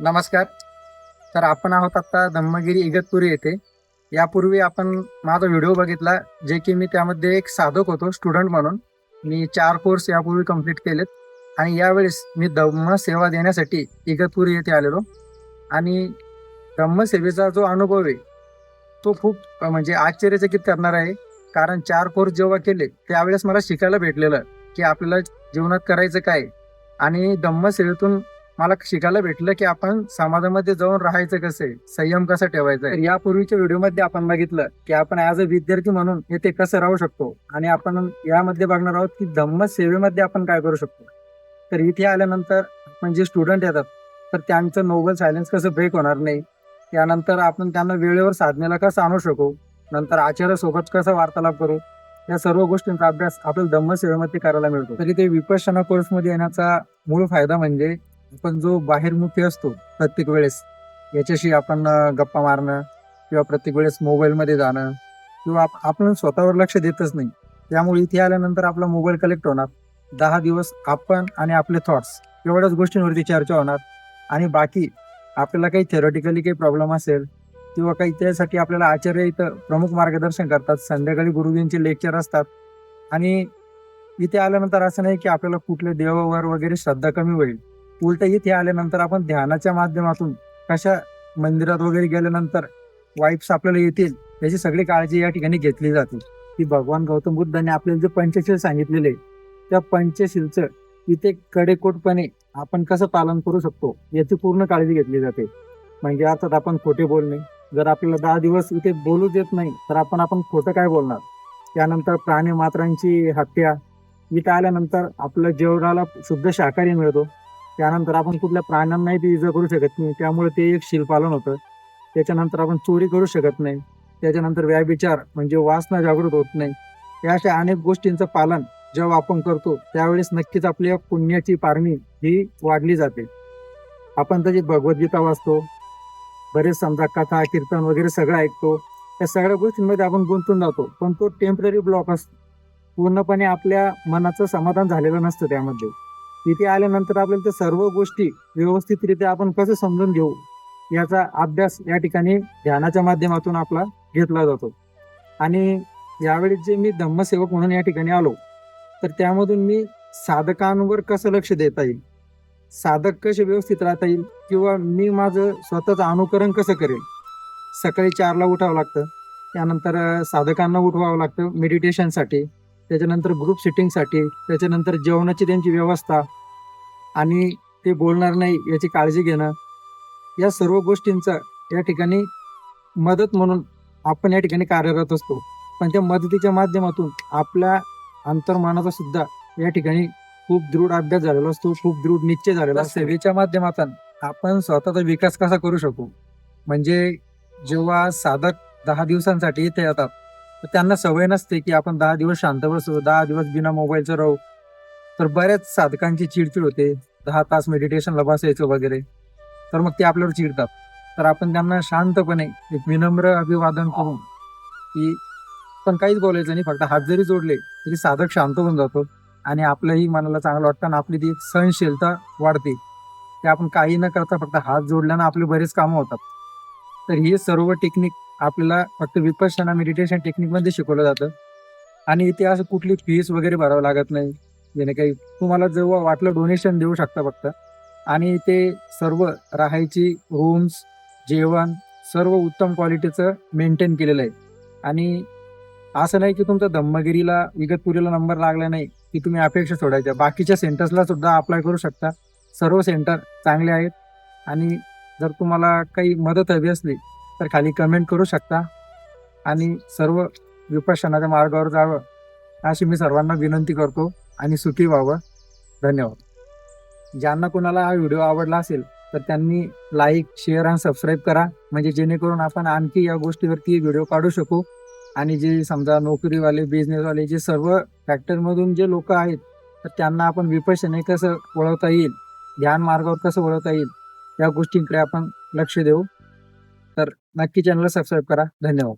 नमस्कार. तर आपण आहोत आता धम्मगिरी इगतपुरी येथे. यापूर्वी आपण माझा व्हिडिओ बघितला जे की मी त्यामध्ये एक साधक होतो स्टुडंट म्हणून. मी चार कोर्स यापूर्वी कंप्लीट केलेत. आणि यावेळेस मी धम्म सेवा देण्यासाठी इगतपुरी येथे आलेलो. आणि धम्मसेवेचा जो अनुभव आहे तो खूप म्हणजे आश्चर्यचकित करणार आहे. कारण चार कोर्स जेव्हा केले त्यावेळेस मला शिकायला भेटलेलं की आपल्याला जीवनात करायचं काय? आणि धम्मसेवेतून मला शिकायला भेटलं की आपण समाजामध्ये जाऊन राहायचं कसे संयम कसा ठेवायचा यापूर्वीच्या व्हिडिओमध्ये आपण बघितलं की आपण ऍज अ विद्यार्थी म्हणून येथे कसं राहू शकतो? आणि आपण यामध्ये बघणार आहोत की धम्म सेवेमध्ये आपण काय करू शकतो? तर इथे आल्यानंतर आपण जे स्टुडंट येतात तर त्यांचं नोबल सायलेन्स कसं ब्रेक होणार नाही? त्यानंतर आपण त्यांना वेळेवर साधनेला कसं आणू शकू? नंतर आचार्यासोबत कसं वार्तालाप करू? या सर्व गोष्टींचा अभ्यास आपल्याला धम्म सेवेमध्ये करायला मिळतो. तरी ते विपश्यना कोर्समध्ये येण्याचा मूळ फायदा म्हणजे पण जो बाहेरमुखी असतो प्रत्येक वेळेस याच्याशी आपण गप्पा मारणं किंवा प्रत्येक वेळेस मोबाईलमध्ये जाणं किंवा आप- आपण स्वतःवर लक्ष देतच नाही. त्यामुळे इथे आल्यानंतर आपला मोबाईल कलेक्ट होणार. दहा दिवस आपण आणि आपले थॉट्स एवढ्याच गोष्टींवरती चर्चा होणार आणि बाकी आपल्याला काही थेरॉटिकली काही प्रॉब्लेम असेल किंवा काही त्यासाठी आपल्याला आचार्य इथं प्रमुख मार्गदर्शन करतात. संध्याकाळी गुरुजींचे लेक्चर असतात आणि इथे आल्यानंतर असं नाही की आपल्याला कुठल्या देवावर वगैरे श्रद्धा कमी होईल. उलट इथे आल्यानंतर आपण ध्यानाच्या माध्यमातून कशा मंदिरात वगैरे गेल्यानंतर वाईप्स आपल्याला येतील याची सगळी काळजी या ठिकाणी घेतली जाते. की भगवान गौतम बुद्धाने आपल्याला जे पंचशील सांगितलेले त्या पंचशीलचं इथे कडेकोटपणे आपण कसं पालन करू शकतो याची पूर्ण काळजी घेतली जाते. म्हणजे अर्थात आपण खोटे बोलणे जर आपल्याला दहा दिवस इथे बोलू देत नाही तर आपण आपण खोटं काय बोलणार? त्यानंतर प्राणी मात्रांची हत्या इथे आल्यानंतर आपल्या जेवणाला शुद्ध शाकाहारी मिळतो. त्यानंतर आपण कुठल्या प्राण्यांनाही ते इजा करू शकत नाही. त्यामुळे ते एक शिलपालन होतं. त्याच्यानंतर आपण चोरी करू शकत नाही. त्याच्यानंतर व्याभिचार म्हणजे वासना जागृत होत नाही. या अशा अनेक गोष्टींचं पालन जेव्हा आपण करतो त्यावेळेस नक्कीच आपल्या पुण्याची पारणी ही वाढली जाते. आपण त्याची भगवद्गीता वाचतो बरेच समजा कथा कीर्तन वगैरे सगळं ऐकतो त्या सगळ्या गोष्टींमध्ये आपण गुंतून जातो. पण तो टेंपररी ब्लॉक असतो पूर्णपणे आपल्या मनाचं समाधान झालेलं नसतं त्यामध्ये. तिथे आल्यानंतर आपल्याला त्या सर्व गोष्टी व्यवस्थितरित्या आपण कसं समजून घेऊ याचा अभ्यास या ठिकाणी ध्यानाच्या माध्यमातून आपला घेतला जातो. आणि यावेळी जे मी धम्मसेवक म्हणून या ठिकाणी आलो तर त्यामधून मी साधकांवर कसं लक्ष देता येईल? साधक कसे व्यवस्थित राहता येईल? किंवा मी माझं स्वतःचं अनुकरण कसं करेल? सकाळी चारला उठावं लागतं त्यानंतर साधकांना उठवावं लागतं मेडिटेशनसाठी त्याच्यानंतर ग्रुप सिटिंगसाठी त्याच्यानंतर जेवणाची त्यांची व्यवस्था आणि ते बोलणार नाही याची काळजी घेणं. या सर्व गोष्टींचं या ठिकाणी मदत म्हणून आपण या ठिकाणी कार्यरत असतो. पण त्या मदतीच्या माध्यमातून आपल्या अंतर्मनाचा सुद्धा या ठिकाणी खूप दृढ अभ्यास झालेला असतो खूप दृढ निश्चय झालेला असतो. सेवेच्या माध्यमातून आपण स्वतःचा विकास कसा करू शकू? म्हणजे जेव्हा साधक दहा दिवसांसाठी इथे येतात त्यांना सवय नसते की आपण दहा दिवस शांत बसू दहा दिवस बिना मोबाईलचं राहू. तर बऱ्याच साधकांची चिडचिड होते. दहा तास मेडिटेशनला बसायचं वगैरे. तर मग ते आपल्यावर चिडतात. तर आपण त्यांना शांतपणे एक विनम्र अभिवादन करून की पण काहीच बोलायचं नाही फक्त हात जरी जोडले तरी साधक शांत होऊन जातो आणि आपलंही मनाला चांगलं वाटतं आणि आपली ती एक सहनशीलता वाढते. ते आपण काही न करता फक्त हात जोडल्यानं आपले बरेच कामं होतात. तर हे सर्व टेक्निक आपल्याला फक्त विपश्यना मेडिटेशन टेक्निकमध्ये शिकवलं जातं. आणि इथे असं कुठली फीस वगैरे भरावं लागत नाही. जेणे काही तुम्हाला जेव्हा वाटलं डोनेशन देऊ शकता फक्त. आणि ते सर्व राहायची रूम्स जेवण सर्व उत्तम क्वालिटीचं मेंटेन केलेलं आहे. आणि असं नाही की तुमचा धम्मगिरीला इगतपुरीला नंबर लागला नाही की तुम्ही अपेक्षा सोडायच्या. बाकीच्या सेंटर्सला सुद्धा अप्लाय करू शकता. सर्व सेंटर चांगले आहेत. आणि जर तुम्हाला काही मदत हवी असली तर खाली कमेंट करू शकता. आणि सर्व विपश्यनाच्या मार्गावर जावं अशी मी सर्वांना विनंती करतो आणि सुखी व्हावं. धन्यवाद. ज्यांना कोणाला हा व्हिडिओ आवडला असेल तर त्यांनी लाईक शेअर आणि सबस्क्राईब करा. म्हणजे जेणेकरून आपण आणखी या गोष्टीवरती व्हिडिओ काढू शकू. आणि जे समजा नोकरीवाले बिझनेसवाले जे सर्व फॅक्टरमधून जे लोक आहेत तर त्यांना आपण विपश्यने कसं वळवता येईल ध्यान मार्गावर कसं वळवता येईल या गोष्टींकडे आपण लक्ष देऊ. तर नक्की चॅनलला सबस्क्राईब करा. धन्यवाद.